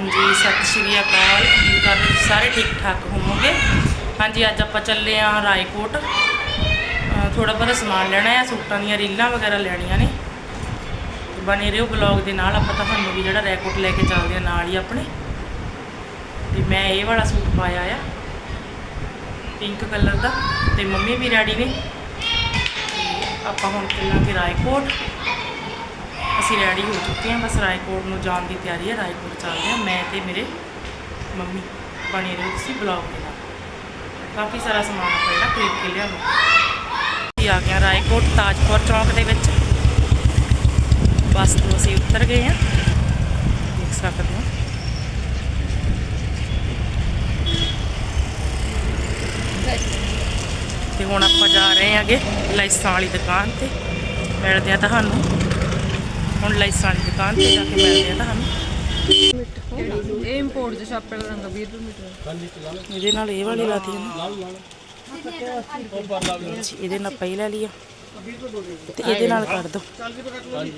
ਹਾਂਜੀ, ਸਤਿ ਸ਼੍ਰੀ ਅਕਾਲ। ਉਮੀਦ ਕਰਦੇ ਤੁਸੀਂ ਸਾਰੇ ਠੀਕ ਠਾਕ ਹੋਵੋਗੇ? ਹਾਂਜੀ, ਅੱਜ ਆਪਾਂ ਚੱਲੇ ਹਾਂ ਰਾਏਕੋਟ। ਥੋੜਾ ਬਹੁਤਾ ਸਮਾਨ ਲੈਣਾ ਹੈ ਸੂਟਾਂ ਦੀਆਂ ਰੀਲਾਂ ਵਗੈਰਾ ਲੈਣੀਆਂ ਨੇ। ਤੇ ਬਣੇ ਰਹੋ ਬਲੌਗ ਦੇ ਨਾਲ, ਆਪਾਂ ਤੁਹਾਨੂੰ ਵੀ ਜਿਹੜਾ ਰਾਏਕੋਟ ਲੈ ਕੇ ਚੱਲਦੇ ਆ ਨਾਲ ਹੀ ਆਪਣੇ। ਤੇ ਮੈਂ ਇਹ ਵਾਲਾ ਸੂਟ ਪਾਇਆ ਆ, ਪਿੰਕ ਕਲਰ ਦਾ, ਤੇ ਮੰਮੀ ਵੀ ਰੈਡੀ ਨੇ। ਤੇ ਆਪਾਂ ਹੁਣ ਚੱਲਾਂਗੇ ਰਾਏਕੋਟ। ਅਸੀਂ ਰੈਡੀ ਹੋ ਚੁੱਕੇ ਹਾਂ। ਬਸ ਰਾਏਕੋਟ ਨੂੰ ਜਾਣ ਦੀ ਤਿਆਰੀ ਹੈ। ਰਾਏਕੋਟ ਚੱਲਦੇ ਹਾਂ। ਮੈਂ ਤੇ ਮੇਰੇ ਮੰਮੀ ਬਣੇ ਰਹੋ ਤੁਸੀਂ ਬਲੌਗ ਦੇ ਨਾਲ। ਕਾਫੀ ਸਾਰਾ ਸਮਾਨ ਆਪਾਂ ਜਿਹੜਾ ਖਰੀਦ ਕੇ ਲਿਆਉਣਾ। ਅਸੀਂ ਆ ਗਏ ਹਾਂ ਰਾਏਕੋਟ ਤਾਜਪੁਰ ਚੌਂਕ ਦੇ ਵਿੱਚ। ਬਸ ਤੋਂ ਅਸੀਂ ਉੱਤਰ ਗਏ ਹਾਂ। ਦੇਖ ਸਕਦੇ ਹੋ। ਤੇ ਹੁਣ ਆਪਾਂ ਜਾ ਰਹੇ ਹਾਂਗੇ ਅੱਗੇ ਲਾਈਸਾਂ ਵਾਲੀ ਦੁਕਾਨ ਤੇ। ਮਿਲਦੇ ਆ ਤੁਹਾਨੂੰ। ਹੁਣ ਲਾਈਸਾਂ ਵਾਲੀ ਦੁਕਾਨ ਤੇ ਜਾ ਕੇ ਮਿਲਦੇ ਆ ਤੁਹਾਨੂੰ। ਇਹ ਇੰਪੋਰਟ ਦੇ ਛਾਪੇ ਦਾ ਰੰਗ 20 ਰੁਪਏ ਮੀਟਰ। ਇਹਦੇ ਨਾਲ ਇਹ ਵਾਲੀ ਲਾਤੀ ਹੈ ਇਹਦੇ ਨਾਲ ਪਈ ਲੈ ਲਈ ਆ। ਤੇ ਇਹਦੇ ਨਾਲ ਕਰ ਦੋ।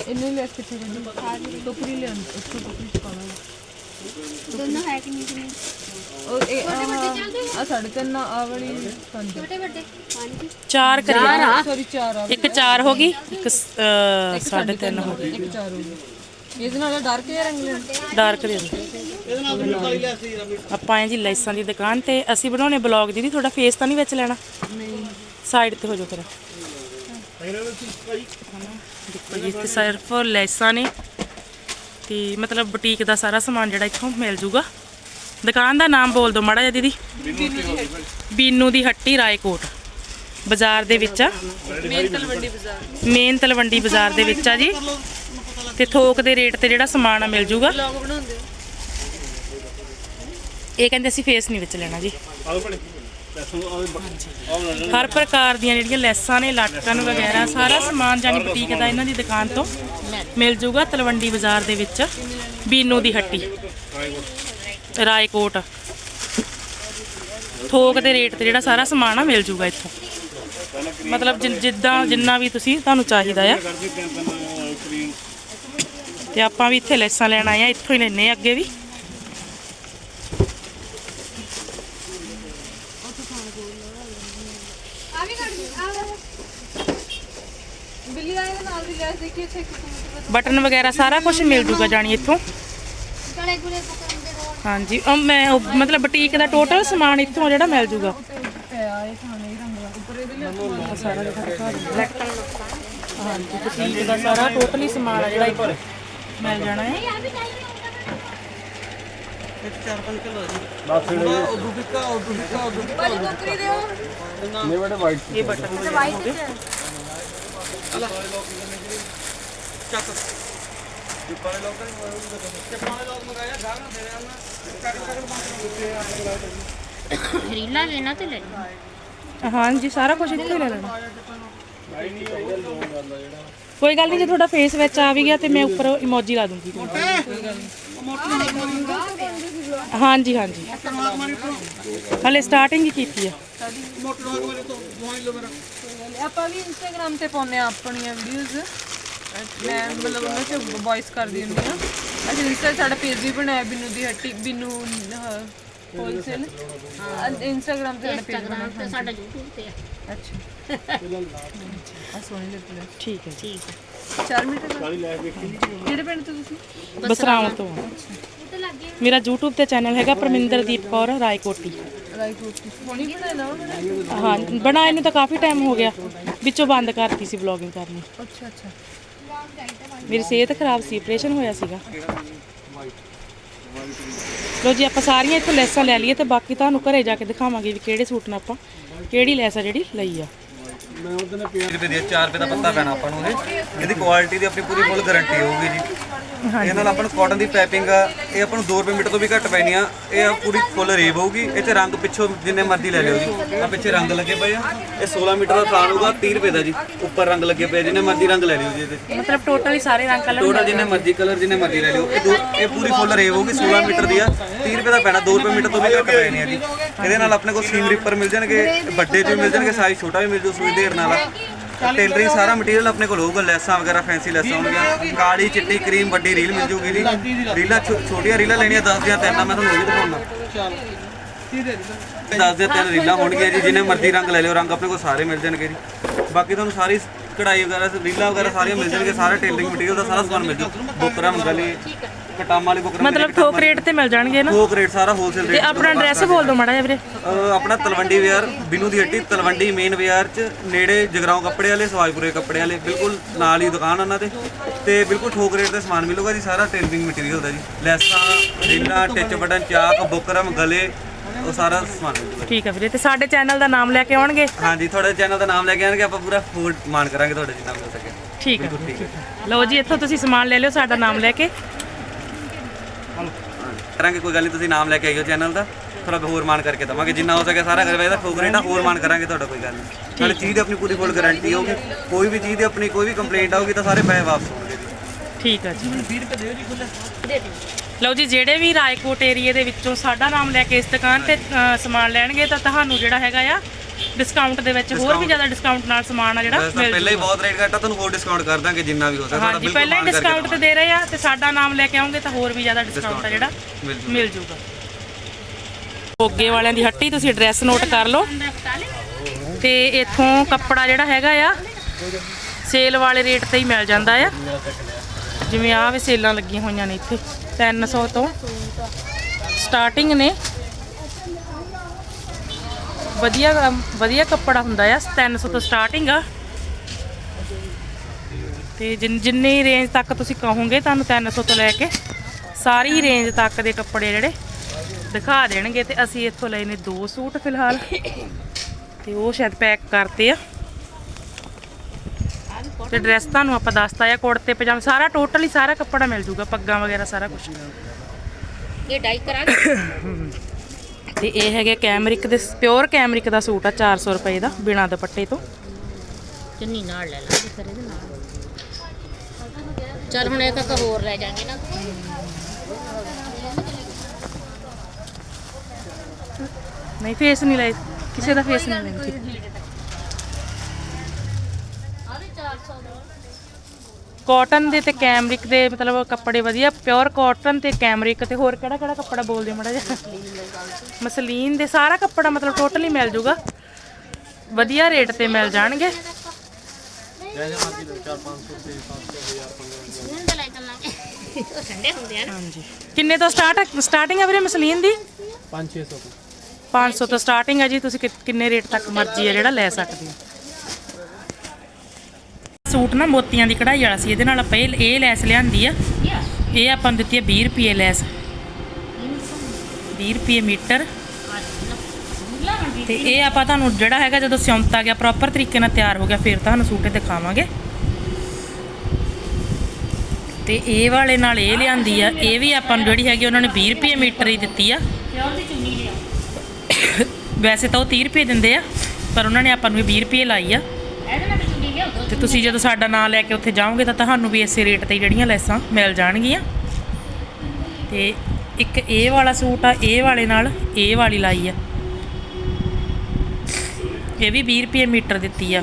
ਇੰਨੇ ਲੈਸ ਕਿੱਥੇ ਕਰਨੀ ਟੋਕਰੀ ਲੈ ਉਸ ਤੋਂ ਟੋਕਰੀ ਚ ਪਾਣਾ ਦੋਨੋਂ ਹੈ ਕਿ ਨਹੀਂ ਕਿ ਨਹੀਂ? ਉਹ ਇਹ ਆ ਸਾਢੇ ਤਿੰਨ ਆ ਵਾਲੀ ਪੰਜ ਛੋਟੇ ਵੱਡੇ ਹਾਂਜੀ। ਚਾਰ ਕਰੀਏ ਸੌਰੀ ਚਾਰ ਆ ਇੱਕ ਚਾਰ ਹੋ ਗਈ ਇੱਕ ਸ- ਅਹ, ਸਾਢੇ ਤਿੰਨ ਹੋ ਗਈ ਇੱਕ ਚਾਰ ਹੋ ਗਈ ਇਹਦੇ ਨਾਲ ਡਾਰਕ ਜਿਹਾ ਰੰਗ ਲੈਣਾ? ਡਾਰਕ ਦੇ ਦਿਓ। ਆਪਾਂ ਆਏ ਜੀ ਲਾਈਸਾਂ ਦੀ ਦੁਕਾਨ ਤੇ ਅਸੀਂ ਬਣਾਉਣੇ ਬਲੌਗ ਦੀਦੀ ਤੁਹਾਡਾ ਫੇਸ ਤਾਂ ਨਹੀਂ ਵਿੱਚ ਲੈਣਾ? ਨਹੀਂ ਸਾਈਡ ਤੇ ਹੋ ਜਾਓ ਫਿਰ। ਦੇਖੋ ਜੀ ਇੱਥੇ ਸਿਰਫ ਲੈਸਾਂ ਨੇ। ਤੇ ਮਤਲਬ ਬੁਟੀਕ ਦਾ ਸਾਰਾ ਸਮਾਨ ਜਿਹੜਾ ਇੱਥੋਂ ਮਿਲ ਜੂਗਾ। ਦੁਕਾਨ ਦਾ ਨਾਮ ਬੋਲ ਦਿਓ ਮਾੜਾ ਜਿਹਾ ਦੀਦੀ। ਬੀਨੂ ਦੀ ਹੱਟੀ, ਰਾਏਕੋਟ। ਬਾਜ਼ਾਰ ਦੇ ਵਿੱਚ ਆ। ਮੇਨ ਤਲਵੰਡੀ ਬਾਜ਼ਾਰ ਮੇਨ ਤਲਵੰਡੀ ਬਾਜ਼ਾਰ ਦੇ ਵਿੱਚ ਆ ਜੀ। ਤੇ ਥੋਕ ਦੇ ਰੇਟ ਤੇ ਜਿਹੜਾ ਸਮਾਨ ਆ, ਮਿਲ ਜੂਗਾ। ਇਹ ਕਹਿੰਦੇ ਅਸੀਂ ਫੇਸ ਨਹੀਂ ਵਿੱਚ ਲੈਣਾ ਜੀ। ਹਰ ਪ੍ਰਕਾਰ ਦੀਆਂ ਜਿਹੜੀਆਂ ਲੈਸਾਂ ਨੇ ਲਟਕਣ ਵਗੈਰਾ, ਸਾਰਾ ਸਮਾਨ ਜਾਨੀ ਬੁਟੀਕ ਦਾ ਇਹਨਾਂ ਦੀ ਦੁਕਾਨ ਤੋਂ ਮਿਲ ਜੂਗਾ ਤਲਵੰਡੀ ਬਾਜ਼ਾਰ ਦੇ ਵਿੱਚ। ਬੀਨੂ ਦੀ ਹੱਟੀ। ਰਾਏਕੋਟ। ਥੋਕ ਦੇ ਰੇਟ ਤੇ ਜਿਹੜਾ ਸਾਰਾ ਸਮਾਨ ਆ ਮਿਲ ਜੂਗਾ ਇੱਥੋਂ। ਮਤਲਬ ਜਿੱਦਾਂ ਜਿੰਨਾ ਵੀ ਤੁਸੀਂ ਤੁਹਾਨੂੰ ਚਾਹੀਦਾ ਆ। ਤੇ ਆਪਾਂ ਵੀ ਇੱਥੇ ਲੈਸਾਂ ਲੈਣ ਆਏ ਆ ਇੱਥੋਂ ਹੀ ਲੈਨੇ ਆ ਅੱਗੇ ਵੀ। ਬਟਨ ਵਗੈਰਾ ਸਾਰਾ ਕੁਝ ਮਿਲ ਜੂਗਾ ਜਾਣੀ ਇੱਥੋਂ। ਹਾਂਜੀ ਉਹ ਮੈਂ ਉਹ ਮਤਲਬ ਬੁਟੀਕ ਦਾ ਟੋਟਲ ਸਮਾਨ ਇੱਥੋਂ ਜਿਹੜਾ ਮਿਲ ਜੂਗਾ। ਦਾ ਸਾਰਾ। ਹਾਂਜੀ ਬੁਟੀਕ ਦਾ ਸਾਰਾ ਟੋਟਲੀ ਸਮਾਨ ਆ ਜਿਹੜਾ ਇੱਥੋਂ ਮਿਲ ਜਾਣਾ ਹੈ। ਆ ਵੀ ਚਾਹੀਏ ਭਾਜੀ ਟੋਕਰੀ ਦਿਓ ਇਹ ਬਟਨ ਰੀਲਾ ਲੈਣਾ ਤੇ ਲੈ ਲਓ ਹਾਂਜੀ ਸਾਰਾ ਕੁਝ ਇੱਥੋਂ ਹੀ ਲੈ ਲੈਣਾ। ਕੋਈ ਗੱਲ ਨਹੀਂ ਜੇ ਤੁਹਾਡਾ ਫੇਸ ਵਿੱਚ ਆ ਵੀ ਗਿਆ ਤੇ ਮੈਂ ਉੱਪਰ ਇਮੋਜੀ ਲਾ ਦੂੰਗੀ। ਹਾਂਜੀ ਹਾਂਜੀ। ਹਲੇ ਸਟਾਰਟਿੰਗ ਹੀ ਕੀਤੀ ਆ। ਆਪਾਂ ਵੀ ਇੰਸਟਾਗ੍ਰam ਤੇ ਪਾਉਂਦੇ ਆ ਆਪਣੀਆਂ ਵੀਡੀਓਜ਼ ਮੈਂ ਮਤਲਬ ਉਹਨਾਂ ਚ ਵੌਇਸ ਕਰਦੀ ਹੁੰਦੀ ਆ ਅਸੀਂ ਇੰਸਟਾ ਸਾਡਾ ਪੇਜ ਵੀ ਬਣਾਇਆ ਬਿੰਨੂ ਦੀ ਹੱਟੀ ਬਿੰਨੂ ਹੋਲਸੇਲ ਇੰਸਟਾਗ੍ਰam ਤੇ ਸਾਡਾ ਪੇਜ ਬਣਾਇਆ। ਤੇ ਸਾਡਾ YouTube ਤੇ ਆ। ਅੱਛਾ। ਆ ਸੋਹਣੀ ਲੱਗਦੀ ਹੈ ਠੀਕ ਹੈ ਜੀ। 4 ਮੀਟਰ ਦਾ ਕਿਹੜੇ ਪਿੰਡ ਤੋਂ ਤੁਸੀਂ? ਬਸਰਾਵਾਂ ਤੋਂ। ਆ। ਉਹ ਤੇ ਲੱਗੇ ਮੇਰਾ YouTube ਤੇ ਚੈਨਲ ਹੈਗਾ ਪਰਮਿੰਦਰਦੀਪ ਕੌਰ ਰਾਏਕੋਟੀ। ਰਾਈਟ ਰੋਟੀ ਸੋਹਣੀ ਬਣਾਇਆ ਨੇ ਹਾਂ ਬਣਾਏ ਨੂੰ ਤਾਂ ਕਾਫੀ ਟਾਈਮ ਹੋ ਗਿਆ। ਵਿੱਚੋਂ ਬੰਦ ਕਰਤੀ ਸੀ ਵਲੌਗਿੰਗ ਕਰਨੀ। ਅੱਛਾ ਅੱਛਾ। ਮੇਰੀ ਸਿਹਤ ਖਰਾਬ ਸੀ ਆਪਰੇਸ਼ਨ ਹੋਇਆ ਸੀਗਾ। ਲੋ ਜੀ, ਆਪਾਂ ਸਾਰੀਆਂ ਇੱਥੋਂ ਲੈਸਾਂ ਲੈ ਲਈਏ ਤੇ ਬਾਕੀ ਤੁਹਾਨੂੰ ਘਰੇ ਜਾ ਕੇ ਦਿਖਾਵਾਂਗੇ ਵੀ ਕਿਹੜੇ ਸੂਟ ਨਾਲ ਆਪਾਂ ਕਿਹੜੀ ਲੈਸ ਆ ਜਿਹੜੀ ਲਈ ਆ। 20 ਰੁਪਏ ਦੀ 4 ਰੁਪਏ ਦਾ ਪੱਤਾ ਪੈਣਾ ਆਪਾਂ ਨੂੰ ਇਹ ਇਹਦੀ ਕੁਆਲਿਟੀ ਦੀ ਆਪਣੀ ਪੂਰੀ ਫੁੱਲ ਗਾਰੰਟੀ ਹੋਊਗੀ ਜੀ। ਇਹ ਨਾਲ ਆਪਾਂ ਨੂੰ ਕਾਟਨ ਦੀ ਪੈਪਿੰਗ ਆ ਇਹ ਆਪਾਂ ਨੂੰ 2 ਰੁਪਏ ਮੀਟਰ ਤੋਂ ਵੀ ਘੱਟ ਪੈਣੀ ਆ। ਇਹ ਆ ਪੂਰੀ ਫੁੱਲ ਰੇਬ ਹੋਊਗੀ। ਇਹ 'ਚ ਰੰਗ ਪਿੱਛੋਂ ਜਿੰਨੇ ਮਰਜ਼ੀ ਲੈ ਲਿਓ ਜੀ। ਆ ਪਿੱਛੇ ਰੰਗ ਲੱਗੇ ਪਏ ਆ। ਇਹ 16 ਮੀਟਰ ਦਾ ਥਾਨ ਹੋਊਗਾ 30 ਰੁਪਏ ਦਾ ਜੀ। ਉੱਪਰ ਰੰਗ ਲੱਗੇ ਪਏ ਜਿੰਨੇ ਮਰਜ਼ੀ ਰੰਗ ਲੈ ਲਿਓ ਜੀ ਇਹਦੇ। ਮਤਲਬ ਟੋਟਲੀ ਸਾਰੇ ਰੰਗ ਕਲਰ ਟੋਟਲ ਜਿੰਨੇ ਮਰਜ਼ੀ ਕਲਰ ਜਿੰਨੇ ਮਰਜ਼ੀ ਲੈ ਲਿਓ। ਇਹ ਦੋ- ਇਹ ਪੂਰੀ ਫੁੱਲ ਰੇਵ ਹੋਊਗੀ 16 ਮੀਟਰ ਦੀ ਆ। 30 ਰੁਪਏ ਦਾ ਪੈਣਾ 2 ਰੁਪਏ ਮੀਟਰ ਤੋਂ ਵੀ ਘੱਟ ਪੈਣੀ ਆ ਜੀ। ਇਹਦੇ ਨਾਲ ਆਪਣੇ ਕੋਲ ਸੀਮ ਰਿਪਰ ਮਿਲ ਜਾਣਗੇ ਵੱਡੇ ਚ ਵੀ ਮਿਲ ਜਾਣਗੇ ਸਾਈਜ਼ ਛੋਟਾ ਵੀ ਮਿਲ ਜੂ ਸੂਈ ਦੇਰ ਨਾਲ ਟੇਲਰਿੰਗ ਸਾਰਾ ਮਟੀਰੀਅਲ ਆਪਣੇ ਕੋਲ ਹੋਊਗਾ ਲੈਸਾਂ ਵਗੈਰਾ ਫੈਂਸੀ ਲੈਸਾਂ ਹੋਣਗੀਆਂ। ਕਾਲੀ ਚਿੱਟੀ ਕਰੀਮ ਵੱਡੀ ਰੀਲ ਮਿਲ ਜੂਗੀ ਜੀ ਰੀਲਾਂ ਛੋਟੀਆਂ ਰੀਲਾਂ ਲੈਣੀਆਂ 10 ਦੀਆਂ ਤਿੰਨ ਮੈਂ ਤੁਹਾਨੂੰ ਉਹ ਵੀ ਦਿਖਾਉਣਾ। ਚਲ ਕੀ ਦੇ ਦੇ 10 ਦੇ ਤਿੰਨ ਰੀਲਾਂ ਹੋਣਗੀਆਂ ਜੀ ਜਿਹਨੇ ਮਰਜ਼ੀ ਰੰਗ ਲੈ ਲਿਓ ਰੰਗ ਆਪਣੇ ਕੋਲ ਸਾਰੇ ਮਿਲ ਜਾਣਗੇ ਜੀ। ਬਾਕੀ ਤੁਹਾਨੂੰ ਸਾਰੀ ਕਢਾਈ ਵਗੈਰਾ ਰੀਲਾਂ ਵਗੈਰਾ ਸਾਰੀਆਂ ਮਿਲ ਜਾਣਗੇ ਸਾਰਾ ਟੇਲਰਿੰਗ ਮਟੀਰੀਅਲ ਦਾ ਸਾਰਾ ਸਮਾਨ ਮਿਲ ਜੂ। ਬੁਕਰਮ ਗਲੀ ਕਟਾਮ ਵਾਲੀ ਬੁਕਰਮ ਮਤਲਬ ਥੋਕ ਰੇਟ ਤੇ ਮਿਲ ਜਾਣਗੇ ਨਾ? ਥੋਕ ਰੇਟ ਸਾਰਾ ਹੋਲਸੇਲ ਤੇ ਰੇਟ ਆਪਣਾ ਐਡਰੈਸ ਬੋਲ ਦਿਓ ਮਾੜਾ ਜਿਹਾ ਵੀਰੇ। ਆਪਣਾ ਤਲਵੰਡੀ ਵਿਆਰ ਬਿਨੂ ਦੀ ਹੱਟੀ ਤਲਵੰਡੀ ਮੇਨ ਵਿਆਰ ਚ ਨੇੜੇ ਜਗਰਾਉਂ ਕੱਪੜੇ ਵਾਲੇ ਸਵਾਜਪੁਰੇ ਕੱਪੜੇ ਵਾਲੇ ਬਿਲਕੁਲ ਨਾਲ ਹੀ ਦੁਕਾਨ ਉਹਨਾਂ ਦੇ। ਤੇ ਬਿਲਕੁਲ ਠੋਕ ਰੇਟ ਤੇ ਸਮਾਨ ਮਿਲੂਗਾ ਜੀ ਸਾਰਾ ਟੇਲਰਿੰਗ ਮਟੀਰੀਅਲ ਦਾ ਜੀ। ਲੈਸਾਂ ਰੀਲਾਂ ਟਿਚ ਬਟਨ ਚਾਕ ਬੁਕਰਮ ਗਲੇ ਉਹ ਸਾਰਾ ਸਮਾਨ ਮਿਲੂਗਾ ਠੀਕ ਹੈ ਵੀਰੇ ਤੇ ਸਾਡੇ ਚੈਨਲ ਦਾ ਨਾਮ ਲੈ ਕੇ ਆਉਣਗੇ? ਹਾਂਜੀ ਤੁਹਾਡੇ ਚੈਨਲ ਦਾ ਨਾਮ ਲੈ ਕੇ ਆਣਗੇ ਆਪਾਂ ਪੂਰਾ ਫੂਡ ਮਾਨ ਕਰਾਂਗੇ ਤੁਹਾਡੇ ਜਿੰਨਾ ਮਿਲ ਸਕੇ। ਠੀਕ ਹੈ ਬਿਲਕੁਲ ਠੀਕ ਹੈ ਲਓ ਜੀ ਇੱਥੋਂ ਤੁਸੀਂ ਸਮਾਨ ਲੈ ਲਿਓ ਸਾਡਾ ਨਾਮ ਲੈ ਕੇ। ਕਰਾਂਗੇ ਕੋਈ ਗੱਲ ਨਹੀਂ ਤੁਸੀਂ ਨਾਮ ਲੈ ਕੇ ਆਇਓ ਚੈਨਲ ਦਾ। ਥੋੜਾ ਹੋਰ ਮਾਨ ਕਰਕੇ ਦਵਾਂਗੇ। ਜਿੰਨਾ ਹੋ ਸਕੇ ਸਾਰਾ ਕਰਵਾਏ ਦਾ ਠੋਕ ਰੇਟ ਆ ਹੋਰ ਮਾਨ ਕਰਾਂਗੇ ਤੁਹਾਡਾ ਕੋਈ ਗੱਲ ਨਹੀਂ। ਨਾਲੇ ਚੀਜ਼ ਦੀ ਆਪਣੀ ਪੂਰੀ ਫੁੱਲ ਗਾਰੰਟੀ ਹੋਊਗੀ। ਕੋਈ ਵੀ ਚੀਜ਼ ਦੀ ਆਪਣੀ ਕੋਈ ਵੀ ਕੰਪਲੇਂਟ ਆਊਗੀ ਤਾਂ ਸਾਰੇ ਪੈਸੇ ਵਾਪਸ ਹੋਣਗੇ। ਜੀ। ਠੀਕ ਹੈ ਜੀ ਲਓ ਜੀ ਜਿਹੜੇ ਵੀ ਰਾਏਕੋਟ ਏਰੀਏ ਦੇ ਵਿੱਚੋਂ ਸਾਡਾ ਨਾਮ ਲੈ ਕੇ ਇਸ ਦੁਕਾਨ ਤੇ ਸਮਾਨ ਲੈਣਗੇ ਤਾਂ ਤੁਹਾਨੂੰ ਜਿਹੜਾ ਹੈਗਾ ਆ ਡਿਸਕਾਊਂਟ ਦੇ ਵਿੱਚ ਹੋਰ ਵੀ ਜ਼ਿਆਦਾ ਡਿਸਕਾਊਂਟ ਨਾਲ ਸਮਾਨ ਆ ਜਿਹੜਾ ਮਿਲ ਪਹਿਲਾਂ ਹੀ ਬਹੁਤ ਰੇਟ ਘਟਾ ਤੁਹਾਨੂੰ ਹੋਰ ਡਿਸਕਾਊਂਟ ਕਰ ਦਾਂਗੇ ਜਿੰਨਾ ਵੀ ਹੋ ਸਕਦਾ ਤੁਹਾਡਾ ਬਿਲਕੁਲ ਪਹਿਲਾਂ ਹੀ ਡਿਸਕਾਊਂਟ ਤੇ ਦੇ ਰਹੇ ਆ ਤੇ ਸਾਡਾ ਨਾਮ ਲੈ ਕੇ ਆਉਂਗੇ ਤਾਂ ਹੋਰ ਵੀ ਜ਼ਿਆਦਾ ਡਿਸਕਾਊਂਟ ਆ ਜਿਹੜਾ ਮਿਲ ਜੂਗਾ। ਮੋਗੇ ਵਾਲਿਆਂ ਦੀ ਹੱਟੀ ਤੁਸੀਂ ਐਡਰੈਸ ਨੋਟ ਕਰ ਲਓ। ਤੇ ਇੱਥੋਂ ਕੱਪੜਾ ਜਿਹੜਾ ਹੈਗਾ ਆ ਸੇਲ ਵਾਲੇ ਰੇਟ ਤੇ ਹੀ ਮਿਲ ਜਾਂਦਾ ਆ। ਜਿਵੇਂ ਆਹ ਵੀ ਸੇਲਾਂ ਲੱਗੀਆਂ ਹੋਈਆਂ ਨੇ ਇੱਥੇ 300 ਤੋਂ ਸਟਾਰਟਿੰਗ ਨੇ। ਵਧੀਆ ਵਧੀਆ ਕੱਪੜਾ ਹੁੰਦਾ ਆ 300 ਤੋਂ ਸਟਾਰਟਿੰਗ ਆ। ਤੇ ਜਿੰਨੀ ਰੇਂਜ ਤੱਕ ਤੁਸੀਂ ਕਹੋਗੇ, ਤੁਹਾਨੂੰ 300 ਤੋਂ ਲੈ ਕੇ ਸਾਰੀ ਰੇਂਜ ਤੱਕ ਦੇ ਕੱਪੜੇ ਜਿਹੜੇ ਦਿਖਾ ਦੇਣਗੇ ਤੇ ਅਸੀਂ ਇੱਥੋਂ ਲਏ ਨੇ ਦੋ ਸੂਟ ਫਿਲਹਾਲ। ਤੇ ਉਹ ਸ਼ਾਇਦ ਪੈਕ ਕਰਤੇ ਆ। ਤੇ ਡਰੈਸ ਤੁਹਾਨੂੰ ਆਪਾਂ ਦੱਸਤਾ ਆ, ਕੁੜਤੇ, ਪਜਾਮੇ, ਸਾਰਾ ਟੋਟਲੀ ਸਾਰਾ ਕੱਪੜਾ ਮਿਲ ਜੂਗਾ, ਪੱਗਾਂ ਵਗੈਰਾ ਸਾਰਾ ਕੁਝ ਇਹ ਡਾਈ ਕਰਾਂਗੇ। ਤੇ ਇਹ ਹੈਗੇ ਕੈਮਰਿਕ ਦੇ ਪਿਓਰ ਕੈਮਰਿਕ ਦਾ ਸੂਟ ਆ 400 ਰੁਪਏ ਦਾ ਬਿਨਾਂ ਦੁਪੱਟੇ ਤੋਂ। ਚੁੰਨੀ ਨਾਲ ਲੈ ਲਾਂਗੇ ਫਿਰ ਇਹਦੇ ਨਾਲ। ਚਲ ਹੁਣ ਇੱਕ ਇੱਕ ਹੋਰ ਲੈ ਜਾਾਂਗੇ ਨਾ। ਨਹੀਂ ਫੇਸ ਨਹੀਂ ਲਏ ਕਿਸੇ ਦਾ ਫੇਸ ਨਹੀਂ ਲੈਂਦੇ ਆਹ 400 ਦਾ ਕਾਟਨ ਦੇ ਤੇ ਕੈਮਰਿਕ ਦੇ ਮਤਲਬ ਕੱਪੜੇ ਵਧੀਆ ਪਿਓਰ ਕਾਟਨ ਤੇ ਕੈਮਰਿਕ ਤੇ ਹੋਰ ਕਿਹੜਾ ਕਿਹੜਾ ਕੱਪੜਾ ਬੋਲਦੇ ਮੜਾ ਜਿਹਾ? ਮਸਲੀਨ ਦੇ ਸਾਰਾ ਕੱਪੜਾ ਮਤਲਬ ਟੋਟਲੀ ਮਿਲ ਜੂਗਾ। ਵਧੀਆ ਰੇਟ ਤੇ ਮਿਲ ਜਾਣਗੇ। ਹਾਂਜੀ। ਕਿੰਨੇ ਤੋਂ ਸਟਾਰਟ ਸਟਾਰਟਿੰਗ ਹੈ ਵੀਰੇ ਮਸਲੀਨ ਦੀ? 5-600 ਤੋਂ। 500 ਤੋਂ ਸਟਾਰਟਿੰਗ ਹੈ ਜੀ ਤੁਸੀਂ ਕਿ- ਕਿੰਨੇ ਰੇਟ ਤੱਕ ਮਰਜ਼ੀ ਹੈ ਜਿਹੜਾ ਲੈ ਸਕਦੇ ਹੋ। ਸੂਟ ਨਾ ਮੋਤੀਆਂ ਦੀ ਕਢਾਈ ਵਾਲਾ ਸੀ ਇਹਦੇ ਨਾਲ ਆਪਾਂ ਇਹ ਇਹ ਲੈਸ ਲਿਆਂਦੀ ਆ। ਇਹ ਆਪਾਂ ਨੂੰ ਦਿੱਤੀ ਹੈ 20 ਰੁਪਏ ਲੈਸ। 20 ਰੁਪਏ ਮੀਟਰ। ਤੇ ਇਹ ਆਪਾਂ ਤੁਹਾਨੂੰ ਜਿਹੜਾ ਹੈਗਾ ਜਦੋਂ ਸਿਉਂਤ ਆ ਗਿਆ ਪ੍ਰੋਪਰ ਤਰੀਕੇ ਨਾਲ ਤਿਆਰ ਹੋ ਗਿਆ ਫਿਰ ਤੁਹਾਨੂੰ ਸੂਟ ਦਿਖਾਵਾਂਗੇ। ਤੇ ਇਹ ਵਾਲੇ ਨਾਲ ਇਹ ਲਿਆਂਦੀ ਆ ਇਹ ਵੀ ਆਪਾਂ ਨੂੰ ਜਿਹੜੀ ਹੈਗੀ ਉਹਨਾਂ ਨੇ 20 ਰੁਪਏ ਮੀਟਰ ਹੀ ਦਿੱਤੀ ਆ। ਵੈਸੇ ਤਾਂ ਉਹ 30 ਰੁਪਏ ਦਿੰਦੇ ਆ ਪਰ ਉਹਨਾਂ ਨੇ ਆਪਾਂ ਨੂੰ 20 ਰੁਪਏ ਲਾਈ ਆ। ਇਹਦੇ ਨਾਲ ਵੀ ਚੁੰਨੀ ਲਿਆ ਦੋ ਤੇ ਤੁਸੀਂ ਜਦੋਂ ਸਾਡਾ ਨਾਮ ਲੈ ਕੇ ਉੱਥੇ ਜਾਓਗੇ ਤਾਂ ਤੁਹਾਨੂੰ ਵੀ ਇਸੇ ਰੇਟ ਤੇ ਜਿਹੜੀਆਂ ਲੈਸਾਂ ਮਿਲ ਜਾਣਗੀਆਂ। ਤੇ ਇੱਕ ਇਹ ਵਾਲਾ ਸੂਟ ਆ ਇਹ ਵਾਲੇ ਨਾਲ ਇਹ ਵਾਲੀ ਲਾਈ ਆ। ਇਹ ਵੀ 20 ਰੁਪਏ ਮੀਟਰ ਦਿੱਤੀ ਆ।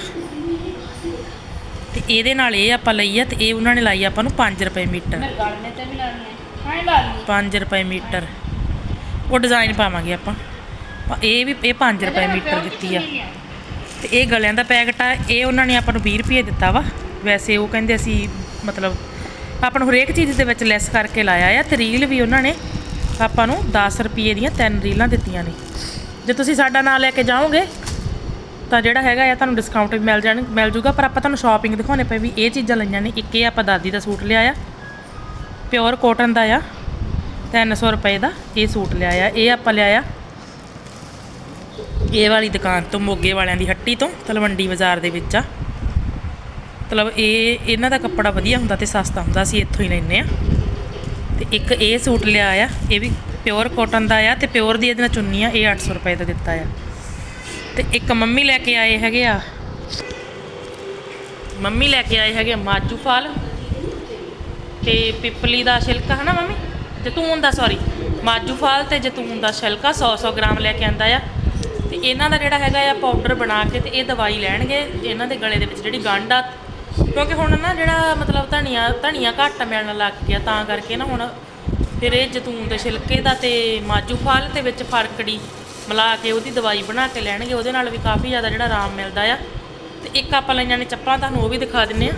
ਤੇ ਇਹਦੇ ਨਾਲ ਇਹ ਆਪਾਂ ਲਈ ਆ ਤੇ ਇਹ ਉਹਨਾਂ ਨੇ ਲਾਈ ਆਪਾਂ ਨੂੰ 5 ਰੁਪਏ ਮੀਟਰ। ਗਲਨੇ ਤੇ ਵੀ ਲਾਣੀ ਹੈ ਹਾਂ ਲਾ ਲਈ 5 ਰੁਪਏ ਮੀਟਰ। ਉਹ ਡਿਜ਼ਾਈਨ ਪਾਵਾਂਗੇ ਆਪਾਂ। ਇਹ ਵੀ ਇਹ 5 ਰੁਪਏ ਮੀਟਰ ਦਿੱਤੀ ਆ। ਤੇ ਇਹ ਗਲਿਆਂ ਦਾ ਪੈਕਟ ਆ, ਇਹ ਉਹਨਾਂ ਨੇ ਆਪਾਂ ਨੂੰ 20 ਰੁਪਏ ਦਿੱਤਾ ਵਾ। ਵੈਸੇ ਉਹ ਕਹਿੰਦੇ ਅਸੀਂ ਮਤਲਬ ਆਪਾਂ ਨੂੰ ਹਰੇਕ ਚੀਜ਼ ਦੇ ਵਿੱਚ ਲੈਸ ਕਰਕੇ ਲਾਇਆ ਆ ਤੇ ਰੀਲ ਵੀ ਉਹਨਾਂ ਨੇ ਆਪਾਂ ਨੂੰ 10 ਰੁਪਏ ਦੀਆਂ ਤਿੰਨ ਰੀਲਾਂ ਦਿੱਤੀਆਂ ਨੇ। ਜੇ ਤੁਸੀਂ ਸਾਡਾ ਨਾਮ ਲੈ ਕੇ ਜਾਓਗੇ, ਤਾਂ ਜਿਹੜਾ ਹੈਗਾ ਆ ਤੁਹਾਨੂੰ ਡਿਸਕਾਊਂਟ ਵੀ ਮਿਲ ਜਾਣ, ਮਿਲ ਜੂਗਾ, ਪਰ ਆਪਾਂ ਤੁਹਾਨੂੰ ਸ਼ਾਪਿੰਗ ਦਿਖਾਉਣੇ ਪਏ ਵੀ ਇਹ ਚੀਜ਼ਾਂ ਲਈਆਂ ਨੇ। ਇੱਕ ਇਹ ਆਪਾਂ ਦਾਦੀ ਦਾ ਸੂਟ ਲਿਆ ਆ ਪਿਓਰ ਕਾਟਨ ਦਾ ਆ 300 ਰੁਪਏ ਦਾ ਇਹ ਸੂਟ ਲਿਆ ਆ। ਇਹ ਆਪਾਂ ਲਿਆ ਆ ਇਹ ਵਾਲੀ ਦੁਕਾਨ ਤੋਂ, ਮੋਗੇ ਵਾਲਿਆਂ ਦੀ ਹੱਟੀ ਤੋਂ, ਤਲਵੰਡੀ ਬਾਜ਼ਾਰ ਦੇ ਵਿੱਚ ਆ। ਮਤਲਬ ਇਹ, ਇਹਨਾਂ ਦਾ ਕੱਪੜਾ ਵਧੀਆ ਹੁੰਦਾ ਤੇ ਸਸਤਾ ਹੁੰਦਾ, ਅਸੀਂ ਇੱਥੋਂ ਹੀ ਲੈਂਦੇ ਆ ਤੇ ਇੱਕ ਇਹ ਸੂਟ ਲਿਆ ਆ, ਇਹ ਵੀ ਪਿਓਰ ਕਾਟਨ ਦਾ ਆ ਤੇ ਪਿਓਰ ਦੀ ਇਹਦੇ ਨਾਲ ਚੁੰਨੀ ਆ, ਇਹ 800 ਰੁਪਏ ਦਾ ਦਿੱਤਾ ਆ। ਤੇ ਇੱਕ ਮੰਮੀ ਲੈ ਕੇ ਆਏ ਹੈਗੇ ਆ। ਮੰਮੀ ਲੈ ਕੇ ਆਏ ਹੈਗੇ ਆ ਮਾਜੂ ਫਾਲ। ਤੇ ਪਿਪਲੀ ਦਾ ਛਿਲਕਾ, ਹਨਾ ਮੰਮੀ? ਜੈਤੂਨ ਦਾ ਸੌਰੀ ਮਾਜੂ ਫਲ ਤੇ ਜੈਤੂਨ ਦਾ ਛਿਲਕਾ 100 100 ਗ੍ਰਾਮ ਲੈ ਕੇ ਆਂਦਾ ਆ। ਇਹਨਾਂ ਦਾ ਜਿਹੜਾ ਹੈਗਾ ਆ ਪਾਊਡਰ ਬਣਾ ਕੇ ਤੇ ਇਹ ਦਵਾਈ ਲੈਣਗੇ ਇਹਨਾਂ ਦੇ ਗਲੇ ਦੇ ਵਿੱਚ ਜਿਹੜੀ ਗੰਢ ਆ। ਕਿਉਂਕਿ ਹੁਣ ਨਾ ਜਿਹੜਾ ਮਤਲਬ ਧਨੀਆ ਧਨੀਆ ਘੱਟ ਮਿਲਣ ਲੱਗ ਗਿਆ ਤਾਂ ਕਰਕੇ ਨਾ ਹੁਣ ਫਿਰ ਇਹ ਜਤੂਨ ਦੇ ਛਿਲਕੇ ਦਾ ਤੇ ਮਾਜੂ ਫਲ ਦੇ ਵਿੱਚ ਫਰਕੜੀ ਮਿਲਾ ਕੇ ਉਹਦੀ ਦਵਾਈ ਬਣਾ ਕੇ ਲੈਣਗੇ ਉਹਦੇ ਨਾਲ ਵੀ ਕਾਫੀ ਜ਼ਿਆਦਾ ਜਿਹੜਾ ਆਰਾਮ ਮਿਲਦਾ ਆ। ਤੇ ਇੱਕ ਆਪਾਂ ਲਈਆਂ ਨੇ ਚੱਪਲਾਂ ਤੁਹਾਨੂੰ ਉਹ ਵੀ ਦਿਖਾ ਦਿੰਨੇ ਆ।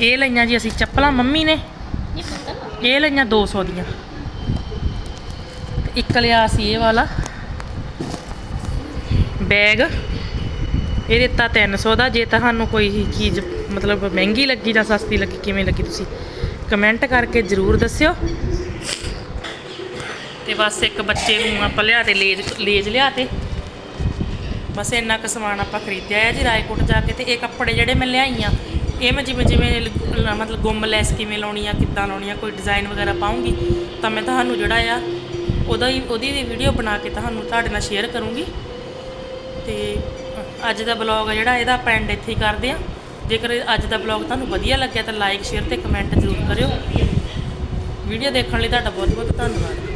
ਇਹ ਲਈਆਂ ਜੀ ਅਸੀਂ ਚੱਪਲਾਂ ਮੰਮੀ ਨੇ। ਇਹ ਲਈਆਂ 200 ਦੀਆਂ। ਇੱਕ ਲਿਆ ਸੀ ਇਹ ਵਾਲਾ। ਬੈਗ। ਇਹ ਦਿੱਤਾ 300 ਦਾ। ਜੇ ਤੁਹਾਨੂੰ ਕੋਈ ਚੀਜ਼ ਮਤਲਬ ਮਹਿੰਗੀ ਲੱਗੀ ਜਾਂ ਸਸਤੀ ਲੱਗੀ, ਕਿਵੇਂ ਲੱਗੀ ਤੁਸੀਂ ਕਮੈਂਟ ਕਰਕੇ ਜ਼ਰੂਰ ਦੱਸਿਓ। ਤੇ ਬਸ ਇੱਕ ਬੱਚੇ ਨੂੰ ਆਪਾਂ ਲਿਆ ਤੇ ਲੇਜ ਲੇਜ ਲਿਆ ਤੇ। ਬਸ ਇੰਨਾ ਕੁ ਸਮਾਨ ਆਪਾਂ ਖਰੀਦਿਆ ਹੈ ਜੀ ਰਾਏਕੋਟ ਜਾ ਕੇ। ਤੇ ਇਹ ਕੱਪੜੇ ਜਿਹੜੇ ਮੈਂ ਲਿਆਈਆਂ, ਇਹ ਮੈਂ ਜਿਵੇਂ ਜਿਵੇਂ ਮਤਲਬ ਗੁੰਮ ਲੈਸ ਕਿਵੇਂ ਲਾਉਣੀ ਆ, ਕਿੱਦਾਂ ਲਾਉਣੀ ਆ, ਕੋਈ ਡਿਜ਼ਾਈਨ ਵਗੈਰਾ ਪਾਉਂਗੀ, ਤਾਂ ਮੈਂ ਤੁਹਾਨੂੰ ਜਿਹੜਾ ਆ ਉਹਦਾ ਹੀ ਉਹਦੀ ਵੀਡੀਓ ਬਣਾ ਕੇ ਤੁਹਾਨੂੰ ਤੁਹਾਡੇ ਨਾਲ ਸ਼ੇਅਰ ਕਰੂੰਗੀ। ਤੇ ਅੱਜ ਦਾ ਬਲੌਗ ਆ ਜਿਹੜਾ, ਇਹਦਾ ਆਪਾਂ ਐਂਡ ਇੱਥੇ ਹੀ ਕਰਦੇ ਆ ਜੇਕਰ ਅੱਜ ਦਾ ਬਲੌਗ ਤੁਹਾਨੂੰ ਵਧੀਆ ਲੱਗਿਆ ਤਾਂ ਲਾਈਕ ਸ਼ੇਅਰ ਤੇ ਕਮੈਂਟ ਜ਼ਰੂਰ ਕਰਿਓ। ਵੀਡੀਓ ਦੇਖਣ ਲਈ ਤੁਹਾਡਾ ਬਹੁਤ ਬਹੁਤ ਧੰਨਵਾਦ।